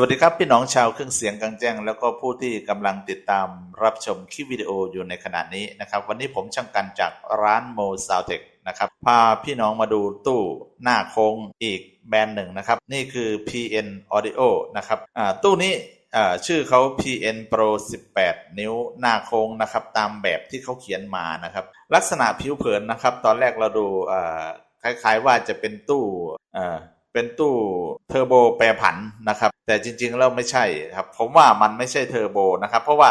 วัสดีครับ พี่น้องชาวเครื่องเสียงกลางแจ้ง แล้วก็ผู้ที่กำลังติดตามรับชมคลิปวิดีโออยู่ในขณะนี้นะครับ วันนี้ผมช่างกันจากร้านโมซาวเทคนะครับพาพี่น้องมาดูตู้หน้าโค้งอีกแบรนด์หนึ่งนะครับ นี่คือ PN Audio นะครับตู้นี้ชื่อเขา PN Pro 18 นิ้วหน้าโค้งนะครับ ตามแบบที่เขาเขียนมานะครับ ลักษณะผิวเผินนะครับ ตอนแรกเราดูคล้ายๆว่าจะเป็นตู้เป็นตู้เทอร์โบแปรผันนะครับ แต่จริงๆแล้วไม่ใช่ครับผมว่ามันไม่ใช่เทอร์โบนะครับ เพราะว่า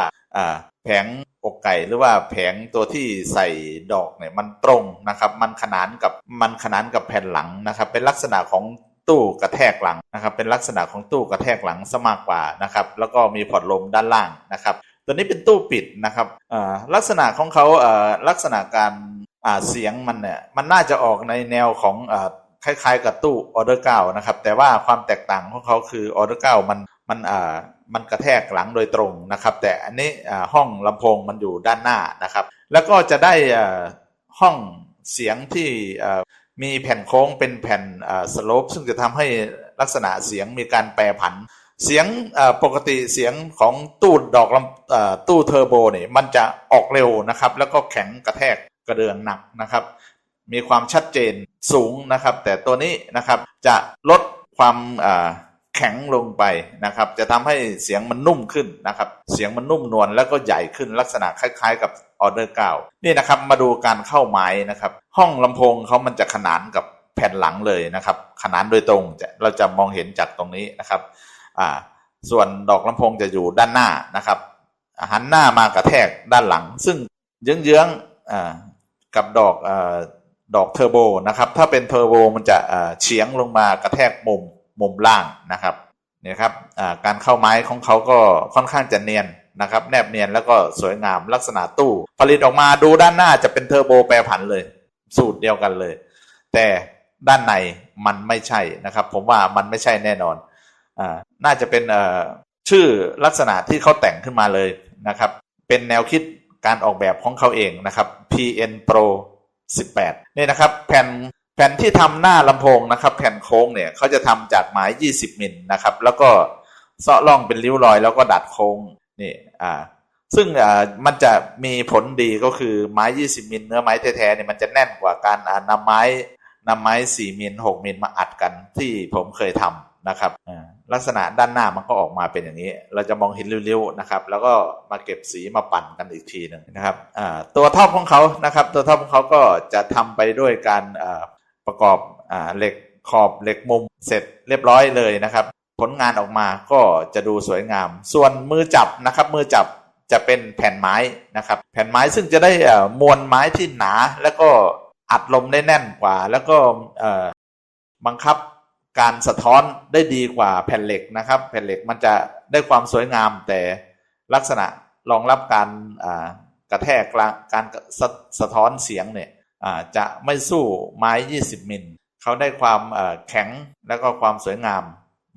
แผงอกไก่หรือว่าแผงตัวที่ใส่ดอกเนี่ยมันตรงนะครับ มันขนานกับมันขนานกับแผ่นหลังนะครับ เป็นลักษณะของตู้กระแทกหลังนะครับ เป็นลักษณะของตู้กระแทกหลังซะมากกว่านะครับ แล้วก็มีพอร์ตลมด้านล่างนะครับ ตัวนี้เป็นตู้ปิดนะครับลักษณะของเขาลักษณะการเสียงมันเนี่ยมันน่าจะออกในแนวของ คล้ายๆ กับตู้ออเดอร์เก้านะครับ แต่ว่าความแตกต่างของเขาคือออเดอร์เก้ามันมันอ่ามันกระแทกหลังโดยตรงนะครับ แต่อันนี้ห้องลำโพงมันอยู่ด้านหน้านะครับ แล้วก็จะได้อ่าห้องเสียงที่มีแผ่นโค้งเป็นแผ่นอ่าสโลปซึ่งจะทำให้ลักษณะเสียงมีการแปรผัน เสียงปกติเสียงของตู้ดอกลำตู้เทอร์โบเนี่ยมันจะออกเร็วนะครับ แล้วก็แข็งกระแทกกระเดืองหนักนะครับ มีความชัดเจนสูงนะครับ แต่ตัวนี้นะครับจะลดความแข็งลงไปนะครับ จะทำให้เสียงมันนุ่มขึ้นนะครับ เสียงมันนุ่มนวลแล้วก็ใหญ่ขึ้นลักษณะคล้าย ๆ กับออเดอร์เก้านี่นะครับมาดูการเข้าไม้นะครับ ห้องลำโพงเขามันจะขนานกับแผ่นหลังเลยนะครับ ขนานโดยตรงเราจะมองเห็นจากตรงนี้นะครับอ่าส่วนดอกลำโพงจะอยู่ด้านหน้านะครับหันหน้ามากระแทกด้านหลัง ซึ่งเยื้องๆกับดอกอ ดอกเทอร์โบนะครับ ถ้าเป็นเทอร์โบมันจะเฉียงลงมากระแทกมุมมุมล่างนะครับเนี่ยครับการเข้าไม้ของเขาก็ค่อนข้างจะเนียนนะครับ แนบเนียนแล้วก็สวยงามลักษณะตู้ ผลิตออกมาดูด้านหน้าจะเป็นเทอร์โบแปรผันเลย สูตรเดียวกันเลย แต่ด้านในมันไม่ใช่นะครับ ผมว่ามันไม่ใช่แน่นอนอน่าจะเป็นชื่อลักษณะที่เขาแต่งขึ้นมาเลยนะครับ เป็นแนวคิดการออกแบบของเขาเองนะครับ PN Pro 18นี่นะครับแผ่นแผ่นที่ทำหน้าลำโพงนะครับ แผ่นโค้งเนี่ยเขาจะทำจากไม้ 20มิลนะครับ แล้วก็เซาะร่องเป็นริ้วรอย แล้วก็ดัดโค้งนี่อ่าซึ่งอ่ามันจะมีผลดีก็คือไม้ 20มิลเนื้อไม้แท้ๆเนี่ยมันจะแน่นกว่าการอ่านำไม้นำไม้ 4มิล6มิลมาอัดกันที่ผมเคยทำ นะครับลักษณะด้านหน้ามันก็ออกมาเป็นอย่างนี้ เราจะมองเห็นริ้วๆนะครับ แล้วก็มาเก็บสีมาปั่นกันอีกทีหนึ่งนะครับตัวท็อปของเขานะครับ ตัวท็อปของเขาก็จะทำไปด้วยการประกอบอเหล็กขอบเหล็กมุมเสร็จเรียบร้อยเลยนะครับ ผลงานออกมาก็จะดูสวยงาม ส่วนมือจับนะครับมือจับจะเป็นแผ่นไม้นะครับ แผ่นไม้ซึ่งจะได้มวลไม้ที่หนา แล้วก็อัดลมได้แน่นกว่า แล้วก็บังคับ การสะท้อนได้ดีกว่าแผ่นเหล็กนะครับ แผ่นเหล็กมันจะได้ความสวยงามแต่ลักษณะรองรับการกระแทกการสะสะท้อนเสียงเนี่ยจะไม่สู้ไม้ 20 มิลเขาได้ความแข็งแล้วก็ความสวยงาม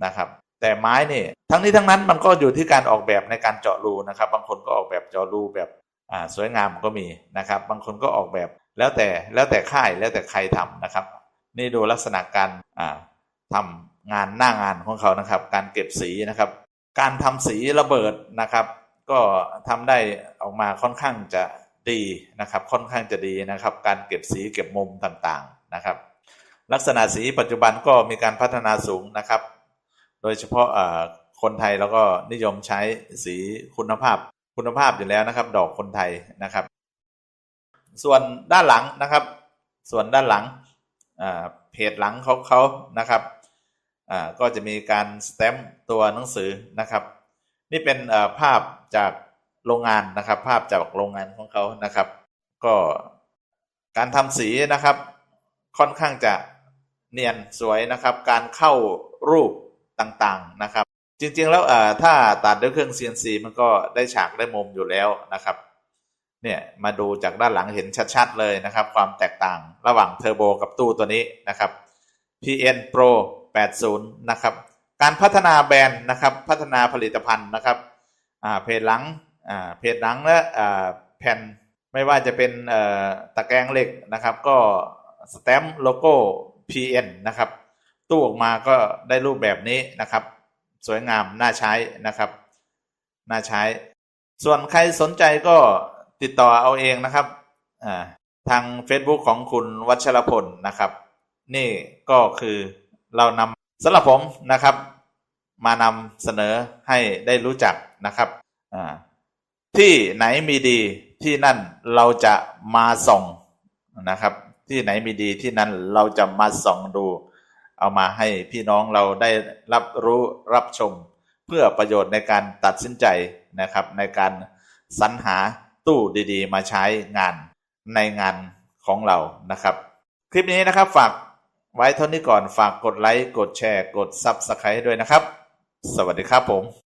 นะครับ แต่ไม้เนี่ยทั้งนี้ทั้งนั้นมันก็อยู่ที่การออกแบบในการเจาะรูนะครับ บางคนก็ออกแบบเจาะรูแบบสวยงามก็มีนะครับ บางคนก็ออกแบบแล้วแต่แล้วแต่ค่ายแล้วแต่ใครทำนะครับ นี่ดูลักษณะการ อ่าทำงานหน้างานของเขานะครับ การเก็บสีนะครับ การทำสีระเบิดนะครับ ก็ทำได้ออกมาค่อนข้างจะดีนะครับ ค่อนข้างจะดีนะครับ การเก็บสีเก็บมุมต่างๆนะครับ ลักษณะสีปัจจุบันก็มีการพัฒนาสูงนะครับ โดยเฉพาะคนไทยแล้วก็นิยมใช้สีคุณภาพคุณภาพอยู่แล้วนะครับ ดอกคนไทยนะครับ ส่วนด้านหลังนะครับ ส่วนด้านหลังเพจหลังเขาเขานะครับ อ่าก็จะมีการสแตมป์ตัวหนังสือนะครับ นี่เป็นภาพจากโรงงานนะครับ ภาพจากโรงงานของเขานะครับ ก็การทำสีนะครับ ค่อนข้างจะเนียนสวยนะครับ การเข้ารูปต่างๆนะครับ จริงๆแล้วเอ่อถ้าตัดด้วยเครื่อง CNC มันก็ได้ฉากได้มุมอยู่แล้วนะครับเนี่ยมาดูจากด้านหลังเห็นชัด ๆ เลยนะครับ ความแตกต่างระหว่างเทอร์โบกับตู้ตัวนี้นะครับ PN Pro 80 นะครับ การพัฒนาแบรนด์นะครับ พัฒนาผลิตภัณฑ์นะครับเพจหลังเพจหลังและแผ่นไม่ว่าจะเป็นตะแกรงเหล็กนะครับ ก็สแตมป์โลโก้ PN นะครับ ตู้ออกมาก็ได้รูปแบบนี้นะครับ สวยงามน่าใช้นะครับน่าใช้ ส่วนใครสนใจก็ติดต่อเอาเองนะครับทาง Facebook ของคุณวัชรพลนะครับ นี่ก็คือ เรานำสำหรับผมนะครับ มานำเสนอให้ได้รู้จักนะครับที่ไหนมีดีที่นั่นเราจะมาส่องนะครับ ที่ไหนมีดีที่นั่นเราจะมาส่องดู เอามาให้พี่น้องเราได้รับรู้รับชม เพื่อประโยชน์ในการตัดสินใจนะครับ ในการสรรหาตู้ดีๆ มาใช้งานในงานของเรานะครับ คลิปนี้นะครับฝาก ไว้เท่านี้ก่อนฝากกดไลค์ กดแชร์ กด Subscribe ด้วยนะครับ สวัสดีครับผม